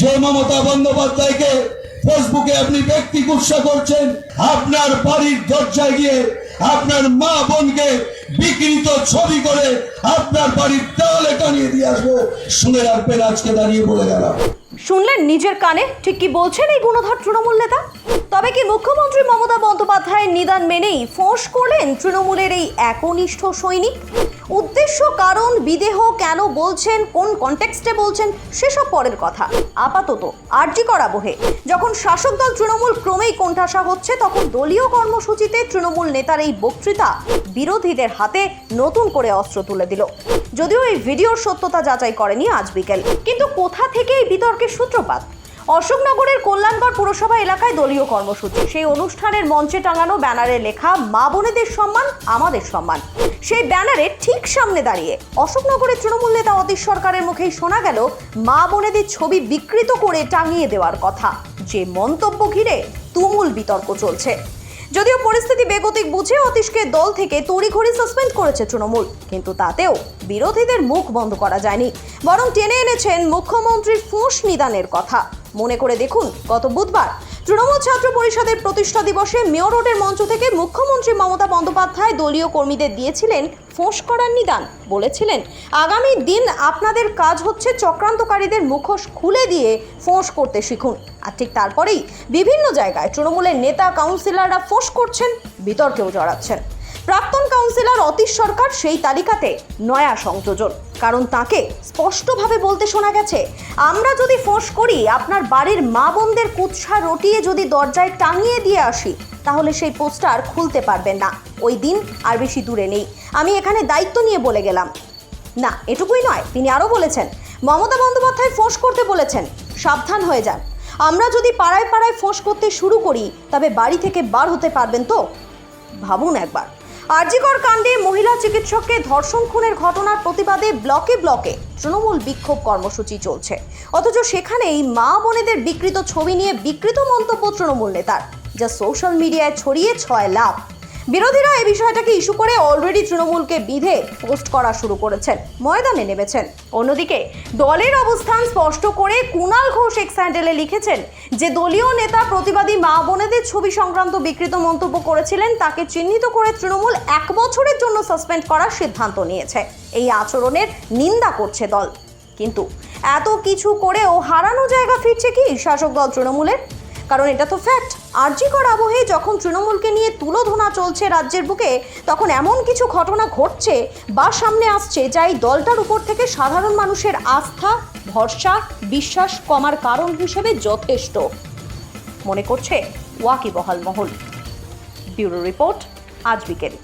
যে মমতা বন্দ্যোপাধ্যায়কে ফেসবুকে আপনি ব্যক্তি গুৎসা করছেন, আপনার বাড়ির দরজায় গিয়ে আপনার মা বোনকে বিকৃত ছবি করে আপনার বাড়ির দেওয়ালে টানিয়ে দিয়ে আসব। শুনে রাখবেন, আজকে দাঁড়িয়ে বলে গেলাম। শুনলেন নিজের কানে? ঠিক কি বলছেন এই গুণধর তৃণমূল নেতা? তবে কি মুখ্যমন্ত্রী মমতা বন্দ্যোপাধ্যায়ের নিদান মেনেই ফোঁস করলেন তৃণমূলের এই একনিষ্ঠ সৈনিক? উদ্দেশ্য, কারণ বিদেহ কেন বলছেন, কোন কনটেক্সটে বলছেন, সেসব পরের কথা। আপাতত আর্জি করা বহে। যখন শাসক দল তৃণমূল ক্রমেই কোণঠাসা হচ্ছে, তখন দলীয় কর্মসূচিতে তৃণমূল নেতার এই বক্তৃতা বিরোধীদের হাতে নতুন করে অস্ত্র তুলে দিল। যদিও এই ভিডিওর সত্যতা যাচাই করেনি আজ বিকেল। কিন্তু কোথা থেকে এই বিতর্কের সূত্রপাত? অশোকনগরের কল্যাণগড় পুরসভা এলাকায় দলীয় কর্মসূচি। সেই অনুষ্ঠানের মঞ্চে টাঙানো ব্যানারে লেখা, মা বোনেদের সম্মান, আমাদের সম্মান। সেই ব্যানারের ঠিক সামনে দাঁড়িয়ে অশোকনগরের তৃণমূল নেতা অতীশ সরকারের মুখেই শোনা গেল, মা বোনেদের ছবি বিকৃত করে টাঙিয়ে দেওয়ার কথা। যে মন্তব্য ঘিরে তুমুল বিতর্ক চলছে। যদিও পরিস্থিতি বেগতিক বুঝে অতীশকে দল থেকে তড়িঘড়ি সাসপেন্ড করেছে তৃণমূল, কিন্তু তাতেও বিরোধীদের মুখ বন্ধ করা যায়নি। বরং টেনে এনেছেন মুখ্যমন্ত্রীর ফুঁস নিদানের কথা। মনে করে দেখুন, গত বুধবার তৃণমূল ছাত্র পরিষদের প্রতিষ্ঠা দিবসে মেয়র রোডের মঞ্চ থেকে মুখ্যমন্ত্রী মমতা বন্দ্যোপাধ্যায় দলীয় কর্মীদের দিয়েছিলেন ফোঁস করার নিদান, বলেছিলেন, আগামী দিন আপনাদের কাজ হচ্ছে চক্রান্তকারীদের মুখোশ খুলে দিয়ে ফোঁস করতে শিখুন। আর ঠিক তারপরেই বিভিন্ন জায়গায় তৃণমূলের নেতা কাউন্সিলররা ফোঁস করছেন, বিতর্কেও জড়াচ্ছেন। প্রাক্তন কাউন্সিলর অতীশ সরকার সেই তালিকাতে নয়া সংযোজন। কারণ তাকে স্পষ্টভাবে বলতে শোনা গেছে, আমরা যদি ফোঁস করি, আপনার বাড়ির মা বোনদের কুৎসা রটিয়ে যদি দরজায় টাঙিয়ে দিয়ে আসি, তাহলে সেই পোস্টার খুলতে পারবেন না। ওই দিন আর বেশি দূরে নেই। আমি এখানে দায়িত্ব নিয়ে বলে গেলাম। না, এটুকুই নয়, তিনি আরও বলেছেন, মমতা বন্দ্যোপাধ্যায় ফোঁস করতে বলেছেন, সাবধান হয়ে যান। আমরা যদি পাড়ায় পাড়ায় ফোঁস করতে শুরু করি, তবে বাড়ি থেকে বার হতে পারবেন তো? ভাবুন একবার। আরজিকর কাণ্ডে মহিলা চিকিৎসককে ধর্ষণ খুনের ঘটনার প্রতিবাদে ব্লকে ব্লকে তৃণমূল বিক্ষোভ কর্মসূচি চলছে। অথচ সেখানেই মা বোনেদের বিকৃত ছবি নিয়ে বিকৃত মন্তব্য তৃণমূল নেতার, যা সোশ্যাল মিডিয়ায় ছড়িয়ে ছয় লাভ বিরোধীরা এই বিষয়টাকে ইস্যু করে অলরেডি তৃণমূলকে বিধে পোস্ট করা শুরু করেছেন, ময়দানে নেমেছেন। অন্যদিকে, দলের অবস্থান স্পষ্ট করে কুণাল ঘোষ এক্স হ্যান্ডেলে লিখেছেন যে দলীয় নেতা প্রতিবাদী মা বোনেদের ছবি সংক্রান্ত বিকৃত মন্তব্য করেছিলেন, তাকে চিহ্নিত করে তৃণমূল এক বছরের জন্য সাসপেন্ড করার সিদ্ধান্ত নিয়েছে। এই আচরণের নিন্দা করছে দল। কিন্তু এত কিছু করেও হারানো জায়গা ফিরছে কি শাসক দল তৃণমূলের? কারণ এটা তো ফ্যাক্ট আর্জিকর আবহে যখন তৃণমূলকে নিয়ে তুলোধনা চলছে রাজ্যের বুকে, তখন এমন কিছু ঘটনা ঘটছে বা সামনে আসছে যা এই দলটার উপর থেকে সাধারণ মানুষের আস্থা, ভরসা, বিশ্বাস কমার কারণ হিসেবে যথেষ্ট। মনে করছে ওয়াকিবহাল মহল। ব্যুরো রিপোর্ট, আজ বিকেল।